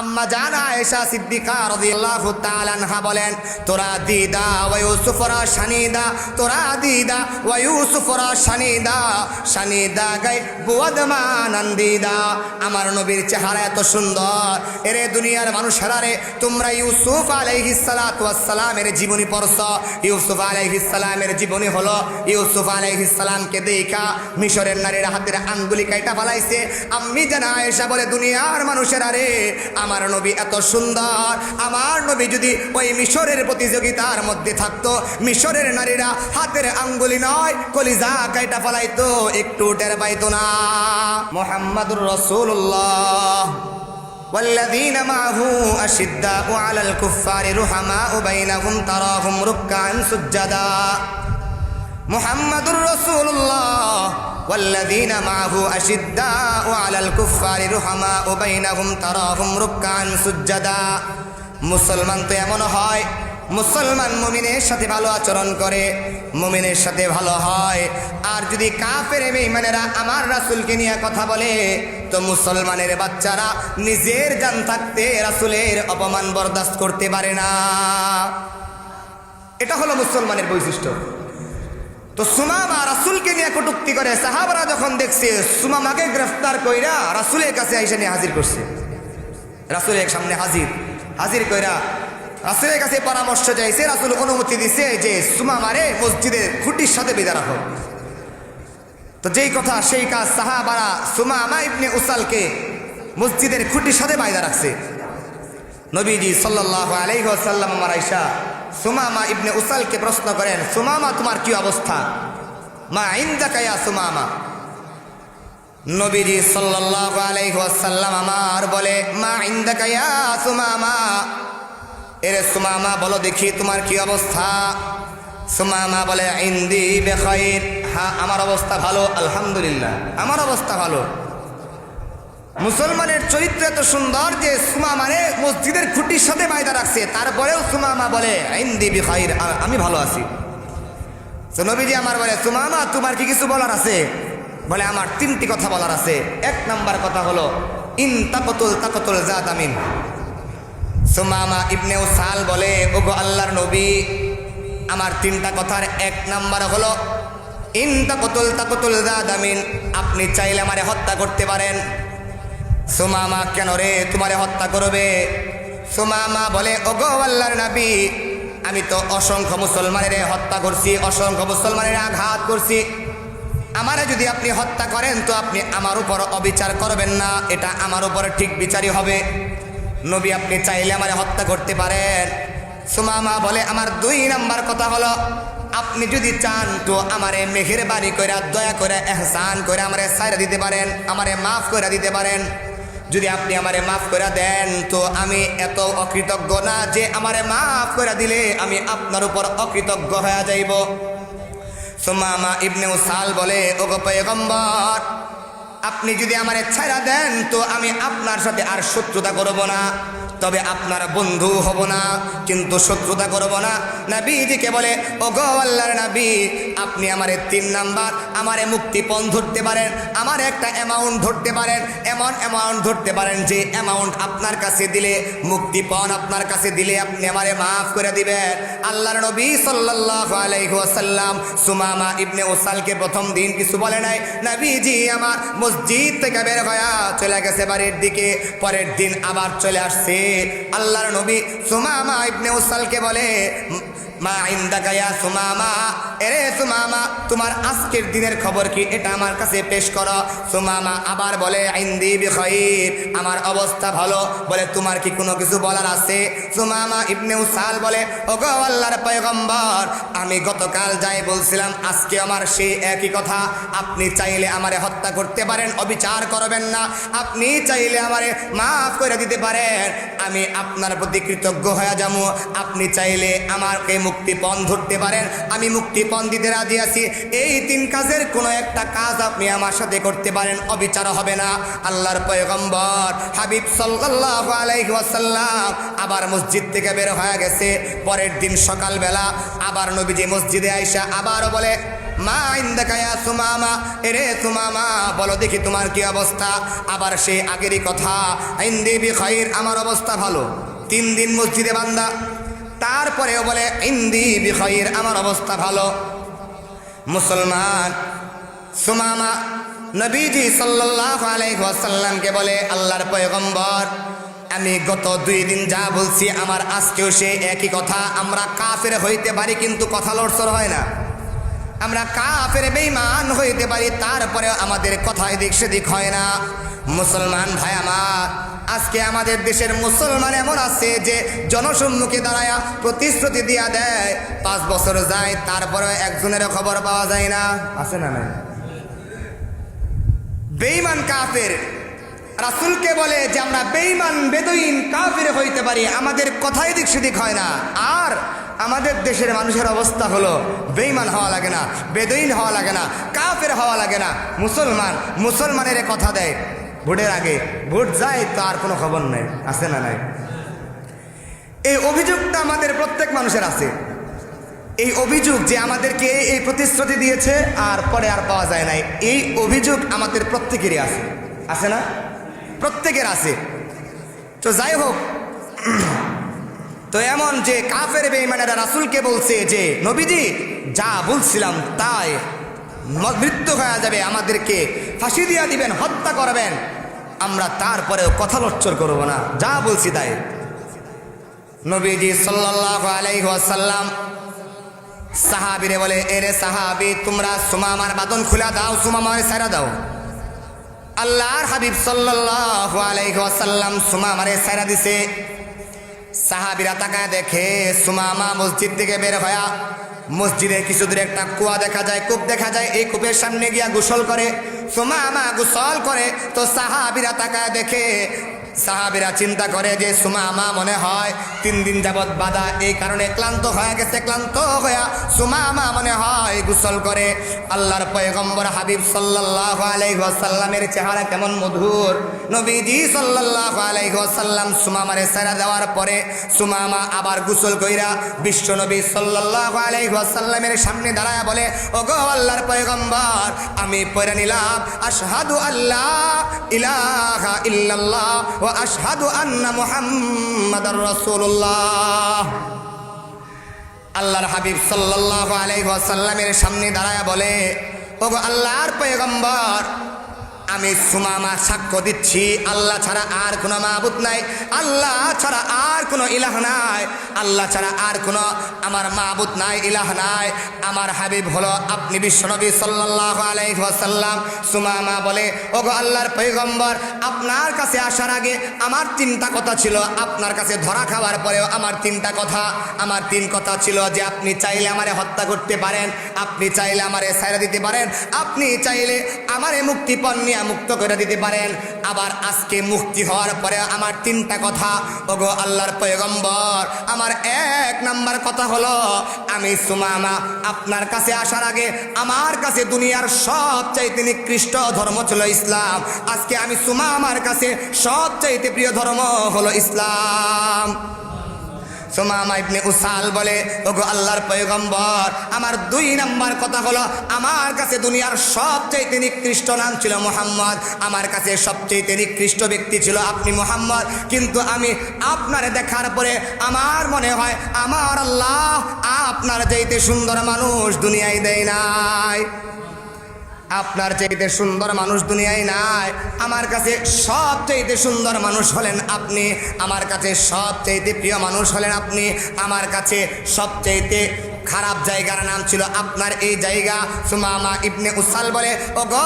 আম্মা জানা এসা সিদ্দিকা রাদিয়াল্লাহু বলেন, তোরা দিদা ওয়া ইউসুফরা শানিদা, তোরা দিদা ওয়া ইউসুফরা শানিদা শানিদা গাই বুয়াদমা নন্দিদা আমার নবীর চেহারা এত সুন্দর। এরে দুনিয়ার মানুষেরা রে, তোমরা ইউসুফ আলাইহিস সালাতু ওয়াস সালামের জীবনী পড়ছ। ইউসুফ আলাইহিস সালামের জীবনী হলো, ইউসুফ আলাইহিস সালামকে দেখা মিশরের নারীর হাতের আঙ্গুলি কাইটা ফেলাইছে। আম্মি জানা এসা বলে, দুনিয়ার মানুষেরা রে আমার নবী এত সুন্দর আমার নবী যদি ওই মিশরের প্রতিযোগিতার মধ্যে থাকতো মিশরের নারীরা হাতের আঙ্গুলি নয় কলিজা কাইটা ফেলাইতো একটু টের পাইতো না মোহাম্মদুর রসুল্লাহ والذين معه أشداء على الكفار رحماء بينهم تراهم ركعا سجدا محمد رسول الله والذين معه أشداء على الكفار رحماء بينهم تراهم ركعا سجدا মুসলমান তো এমন হয় মুসলমান মুমিনের সাথে ভালো আচরণ করে মুমিনের সাথে ভালো হয় আর যদি কাফের বেঈমানেরা আমার রাসূলকে নিয়ে কথা বলে তো মুসলমানের বাচ্চারা নিজের জান থাকতে রাসূলের অপমান বরদাস্ত করতে পারে না এটা হলো মুসলমানের বৈশিষ্ট্য তো সুমামা রাসুলকে নিয়ে কটুক্তি করে সাহাবারা যখন দেখছে, সুমামাকে গ্রেফতার কইরা রাসুলের কাছে এসে নিয়ে হাজির করছে। রাসুলের সামনে হাজির। হাজির কইরা রাসুলের কাছে পরামর্শ চাইছে, রাসুল অনুমতি দিছে যে সুমামারে মসজিদের খুঁটির সাথে বেঁধে রাখো। তো যেই কথা, সেই কাজ সাহাবারা সুমামা ইবনে উসালকে মসজিদের খুঁটির সাথে বাইদা রাখছে। নবীজি সাল্লাহ আলাইহ সাল্লাম আমার আইসা সুমামা ইবনে উসালকে প্রশ্ন করেন, সুমামা, তোমার কি অবস্থা? মা ইন্দা কায়া সুমামা। নবীজি সাল্লাহ আলাইসাল্লাম আমার বলে, মা ইন্দা কায়া সুমামা। এরে সুমামা, বলো দেখি তোমার কি অবস্থা? সুমামা বলে, ইন্দি বেখাইর হ্যাঁ আমার অবস্থা ভালো, আলহামদুলিল্লাহ, আমার অবস্থা ভালো। মুসলমানের চরিত্র এত সুন্দর যে সুমা মানে মসজিদের খুঁটির সাথে মায়দা রাখছে। তারপরেও সুমামা বলে ইন্দি বিখাইর আমি ভালো আছি। নবীজি আমার বলে সুমামা তোমার কি কিছু বলার আছে? বলে, আমার তিনটি কথা বলার আছে। এক নাম্বার কথা হলো, ইন তাকতুল তাকতুল জাত আমিন। সুমামা ইবনে সাল বলে, ওগো আল্লাহর নবী, আমার তিনটা কথার এক নাম্বার হলো, ইন তাকতুল তাকতুল জাত আমিন, আপনি চাইলে আমারে হত্যা করতে পারেন। সুমামা, কেন রে তোমারে হত্যা করবে? সুমামা বলে, ওগো আল্লাহর নবী, আমি তো অসংখ্য মুসলমানের হত্যা করছি, অসংখ্য মুসলমানের আঘাত করছি। আমারে যদি আপনি হত্যা করেন, তো আপনি আমার উপর অবিচার করবেন না, এটা আমার উপর ঠিক বিচারই হবে। নবী, আপনি চাইলে আমারে হত্যা করতে পারেন। সুমামা বলে, আমার দুই নাম্বার কথা হলো, আপনি যদি চান, তো আমারে মেহের বাড়ি করে দয়া করে এহসান করে আমারে সাইরা দিতে পারেন, আমারে মাফ করে দিতে পারেন। যদি আপনি আমারে মাফ করে দেন, তো আমি এত অকৃতজ্ঞ না যে আমারে মাফ করে দিলে আমি আপনার উপর অকৃতজ্ঞ হয়ে যাইব। সোমামা ইবনে সাল বলে, ওগো পয়গম্বর, আপনি যদি আমারে ছাড়া দেন, তো আমি আপনার সাথে আর শত্রুতা করব না। তবে আপনার বন্ধু হব না, কিন্তু শত্রুতা করব না। নাবিজিকে বলে ও গো আল্লাহর নাবি, আপনি আমারে তিন নাম্বার, আমারে মুক্তিপণ ধরতে পারেন, আমার একটা অ্যামাউন্ট ধরতে পারেন, এমন অ্যামাউন্ট ধরতে পারেন যে অ্যামাউন্ট আপনার কাছে দিলে, মুক্তিপণ আপনার কাছে দিলে আপনি আমারে মাফ করে দিবেন। আল্লাহর নবী সাল্লাল্লাহু আলাইহি ওয়াসাল্লাম সুমামা ইবনে ওসালকে প্রথম দিন কিছু বলে নাই, নবীজি, আমার মসজিদ থেকে বের হয়ে চলে গেছে বাড়ির দিকে, পরের দিন আবার চলে আসছে। আল্লাহর নবী সুমামা ইবনে উসালকে বলে মা ইন্দাকায়া সুমামা। এরে সুমামা, তোমার আজকের দিনের খবর কি? এটা আমার কাছে পেশ করো। সুমামা আবার বলে ইন্দি বিখয়ির আমার অবস্থা ভালো। বলে, তোমার কি কোনো কিছু বলার আছে? সুমামা ইবনে উসাল বলে ও আল্লাহর পয়গম্বর, আমি গতকাল যাই বলছিলাম, আজকে আমার সেই একই কথা। আপনি চাইলে আমারে হত্যা করতে পারেন, অবিচার করবেন না। আপনি চাইলে আমারে মাফ করে দিতে পারেন। আমি আপনার প্রতি কৃতজ্ঞ হয়ে যাব। আপনি চাইলে আমাকে মুক্তিপণ ধরতে পারেন। আমি মুক্তিপণ দিতে রাজি আছি। এই তিন কাজের কোনো একটা কাজ আপনি আমার সাথে করতে পারেন, অবিচার হবে না। আল্লাহর পয়গম্বর হাবিব সাল্লাল্লাহু আলাইহি ওয়াসাল্লাম আবার মসজিদ থেকে বের হয়ে গেছে। পরের দিন সকালবেলা আবার নবীজি মসজিদে আইসা আবারও বলে, মা ইন্দাকায়া সুমামা? এরে সুমামা, বলো দেখি তোমার কি অবস্থা? আবার সে আগেরই কথা, ইন্দি বি খাইর, আমার অবস্থা ভালো। তিন দিন মসজিদে বান্দা তারপরেও বলে, ইন্দি বি খাইর আমার অবস্থা ভালো। মুসলমান সুমামা নবীজি সাল্লাল্লাহু আলাইহি ওয়াসাল্লামকে বলে, আল্লাহর পয়গম্বর, আমি গত দুই দিন যা বলছি, আমার আজকেও সে একই কথা। আমরা কাফের হইতে পারি, কিন্তু কথা লড়সর হয় না। আমরা কাফের বেইমান হইতে পারি তারপরে আমাদের কথা এদিক সেদিক হয় না। মুসলমান ভাই আমার আজকে আমাদের দেশের মুসলমান এমন আছে যে জনসম্মুখে দাঁড়ায়া প্রতিশ্রুতি দিয়া দেয়, পাঁচ বছর যায় তারপরে একজনের খবর পাওয়া যায় না। আছে না না বেঈমান কাফের, রাসুলকে বলে যে আমরা বেঈমান বেদইন কাফের হইতে পারি, আমাদের কথা দিক সেদিক হয় না। আর আমাদের দেশের মানুষের অবস্থা হলো, বেঈমান হওয়া লাগে না বেদইন হওয়া লাগে না, কাফের হওয়া লাগে না। মুসলমান, মুসলমানের কথা দেয়। ভোটের আগে ভোট যায়, তো আর কোনো খবর নাই, আছে না নাই? এই অভিযোগটা আমাদের প্রত্যেক মানুষের আছে। এই অভিযোগ যে আমাদেরকে এই- প্রতিশ্রুতি দিয়েছে, আর পরে আর পাওয়া যায় নাই। এই অভিযোগ আমাদের প্রত্যেকেরই আছে। আছে না? প্রত্যেকের আছে। তো যাই হোক, তো এমন যে কাফের বেইমানেরা রাসুলকে বলছে যে, নবীজি, যা বলছিলাম তাই মৃত্যু হয়ে যাবে, আমাদেরকে ফাঁসি দিয়া দিবেন, হত্যা করবেন। আমরা তারপরেও কথা লচ্চর করব না। যা বলছি তাই। নবীজি সাল্লাল্লাহু আলাইহি ওয়াসাল্লাম সাহাবিরে বলে, এরে সাহাবি, তোমরা সুমামার বাদন খুলে দাও সুমামার সারা দাও। আল্লাহর হাবিব সাল্লাল্লাহু আলাইহি ওয়াসাল্লাম সুমামারে সারা দিছে। সাহাবিরা তাকায় দেখে সুমামা মসজিদ থেকে বের হয়া মসজিদে কিছু দূরে একটা কুয়া দেখা যায়, কূপ দেখা যায়। এই কূপের সামনে গিয়া গোসল করে। সুমামা গোসল করে তো সাহাবিরা তাকায় দেখে সাহাবিরা চিন্তা করে যে সুমামা মনে হয় তিন দিন যাবৎ বাধা এই কারণে ক্লান্ত হয়ে গেছে, ক্লান্ত হইয়া সুমামা মনে হয় গোসল করে। আল্লাহর পয়গম্বর হাবিব সাল্লাল্লাহু আলাইহি ওয়াসাল্লামের চেহারা কেমন মধুর। নবীজি সাল্লাল্লাহু আলাইহি ওয়াসাল্লাম সুমামারে সারা দেওয়ার পরে সুমামা আবার গোসল কইরা বিশ্ব নবী সাল্লাল্লাহু আলাইহি ওয়াসাল্লামের সামনে দাঁড়ায় বলে, ওগো আল্লাহর পয়গম্বর, আমি পড়ে নিলাম, আশহাদু আল্লাহ ইলাহা ইল্লাল্লাহ ওয়া আশহাদু আন্না মুহাম্মাদার রাসূলুল্লাহ। আল্লাহর হাবিব সাল্লাল্লাহু আলাইহি ওয়াসাল্লামের সামনে দাঁড়ায়া বলে, ওগো আল্লাহর পয়গম্বর আমি সুমামা সাক্ষ্য দিচ্ছি। আল্লাহ ছাড়া আর কোনো মাহবুদ নাই। আল্লাহ ছাড়া আর কোনো ইলাহ নাই। আল্লাহ ছাড়া আর কোনো আমার মাহবুদ নাই, ইলাহ নাই। আমার হাবিব হলো আপনি বিশ্বনবী সাল্লাল্লাহু আলাইহি ওয়াসাল্লাম। সুমামা বলে, ওগো আল্লাহর পৈগম্বর আপনার কাছে আসার আগে আমার তিনটা কথা ছিল। আপনার কাছে ধরা খাওয়ার পরেও আমার তিনটা কথা। আমার তিন কথা ছিল যে, আপনি চাইলে আমারে হত্যা করতে পারেন, আপনি চাইলে আমারে ছাইরা দিতে পারেন, আপনি চাইলে আমারে মুক্তিপণ নিয়ে মুক্ত করে দিতে পারেন। আবার আজকে মুক্তি হওয়ার পরে আমার তিনটা কথা, ওগো আল্লাহর পয়গম্বর, আমার এক নাম্বার কথা হলো, আমি সুমামা, আপনার কাছে আসার আগে আমার কাছে দুনিয়ার সবচাইতে নিকৃষ্ট ধর্ম ছিল ইসলাম। আজকে আমি সুমামার কাছে সবচাইতে প্রিয় ধর্ম হলো ইসলাম। সুমামা ইবনে উসাল বলে, ওগো আল্লাহর পয়গম্বর, আমার দুই নাম্বার কথা হলো, আমার কাছে দুনিয়ার সবচেয়ে নিকৃষ্ট নাম ছিল মোহাম্মদ, আমার কাছে সবচেয়ে নিকৃষ্ট ব্যক্তি ছিল আপনি মোহাম্মদ, কিন্তু আমি আপনারে দেখার পরে আমার মনে হয়, আমার আল্লাহ আপনার চাইতে সুন্দর মানুষ দুনিয়ায় দেয় নাই। আপনার চাইতে সুন্দর মানুষ দুনিয়ায় নাই। আমার কাছে সবচাইতে সুন্দর মানুষ হলেন আপনি। আমার কাছে সবচাইতে প্রিয় মানুষ হলেন আপনি। আমার কাছে সবচাইতে খারাপ জায়গার নাম ছিল আপনার এই জায়গা। সুমামা ইবনে উসাল বলে ও গো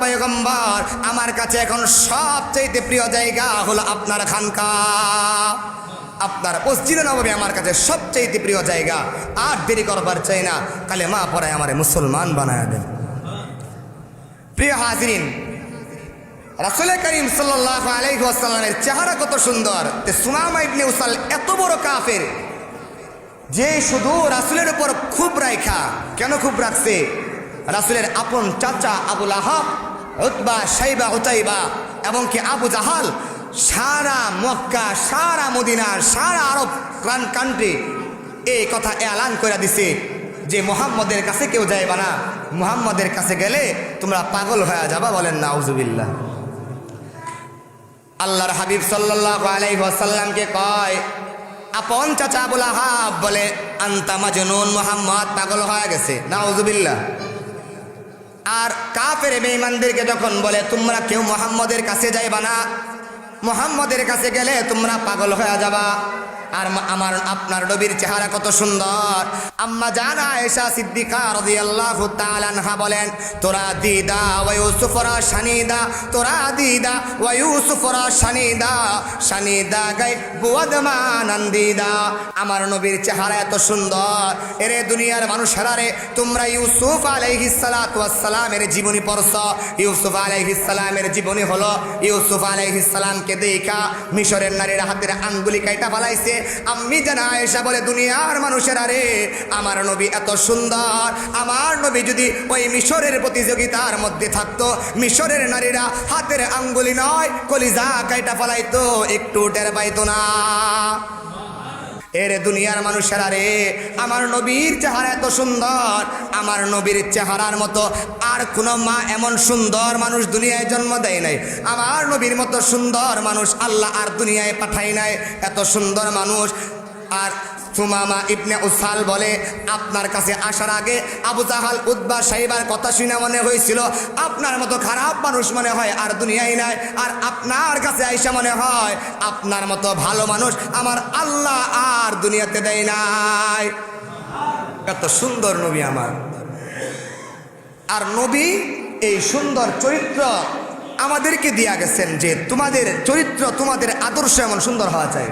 পয়গম্বর, আমার কাছে এখন সবচাইতে প্রিয় জায়গা হলো আপনার খানকা। আপনার মসজিদে নবমী আমার কাছে সবচাইতে প্রিয় জায়গা। আর দেরি করবার চাই না। কালে মা পড়ায় আমার মুসলমান বানায় দেন। প্রিয় হাজরিন রাসুল করিম সাল্লাহ আলাইসাল্লামের চেহারা কত সুন্দর। তে সুনামা ইবনে উসাল এত বড় কাফের, যে শুধু রাসুলের উপর খুব রাইখা। কেন খুব রাখছে? রাসুলের আপন চাচা আবুল আহাব, উতবা সাইবা উতাইবা এবং কি আবু জাহাল সারা মক্কা, সারা মদিনার, সারা আরব কান্ট্রি এই কথা এলান করে দিছে। যে মোহাম্মদের কাছে কেউ যাইবা না, মোহাম্মদের কাছে গেলে তোমরা পাগল হয়ে যাবা বলেন না আউজুবিল্লাহ আল্লাহর হাবিব সাল্লাহ আলাইসাল্লামকে কয়, আপন চাচা আবুল আহাব বলে, আন্তা মাজনুন মোহাম্মদ, পাগল হয়ে গেছে। নাউজুবিল্লাহ। আর কাফের বেঈমানদেরকে যখন বলে, তোমরা কেউ মোহাম্মদের কাছে যাইবা না, মোহাম্মদের কাছে গেলে তোমরা পাগল হয়ে যাবা। আর আমার, আপনার নবীর চেহারা কত সুন্দর। আম্মা জানা এসা সিদ্দিকা রাদিয়াল্লাহু তাআলা আনহা বলেন, তোরা দিদা ওয়া ইউসুফরা শানিদা, তোরা দিদা ওয়া ইউসুফরা শানিদা শানিদা গাই বুয়াদমা নন্দিদা আমার নবীর চেহারা এত সুন্দর। এরে দুনিয়ার মানুষেরা রে, তোমরা ইউসুফ আলাইহিস সালাতু ওয়াস সালামের জীবনী পড়ছ। ইউসুফ আলাইহিস সালামের জীবনী হলো, ইউসুফ আলাইহিস সালামকে দেখা মিশরের নারীরা হাতের আঙ্গুলি কাইটা ফালাইছে আম্মি জানা আয়েশা বলে, দুনিয়ার মানুষেরা রে আমার নবী এত সুন্দর। আমার নবী যদি ওই মিশরের প্রতিযোগিতার মধ্যে থাকতো, মিশরের নারীরা হাতের আঙ্গুলি নয়, কলিজা কাইটা ফালাইতো, একটু টের পাইতো না। এরে দুনিয়ার মানুষেরা রে, আমার নবীর চেহারা এত সুন্দর, আমার নবীর চেহারার মতো আর কোনো মা এমন সুন্দর মানুষ দুনিয়ায় জন্ম দেয় নাই। আমার নবীর মতো সুন্দর মানুষ আল্লাহ আর দুনিয়ায় পাঠায় নাই, এত সুন্দর মানুষ। আর সুমামা ইবনে উসাল বলে, আপনার কাছে আসার আগে আবু জাহাল উদ্বা সাহিবার কথা শুনে মনে হয়েছিল, আপনার মতো খারাপ মানুষ মনে হয় আর দুনিয়ায় নাই, আর আপনার কাছে আইসা মনে হয়, আপনার মতো ভালো মানুষ আমার আল্লাহ আর দুনিয়াতে দেয় নাই। এত সুন্দর নবী আমার। আর নবী এই সুন্দর চরিত্র আমাদেরকে দিয়া গেছেন যে তোমাদের চরিত্র তোমাদের আদর্শ এমন সুন্দর হওয়া চাই।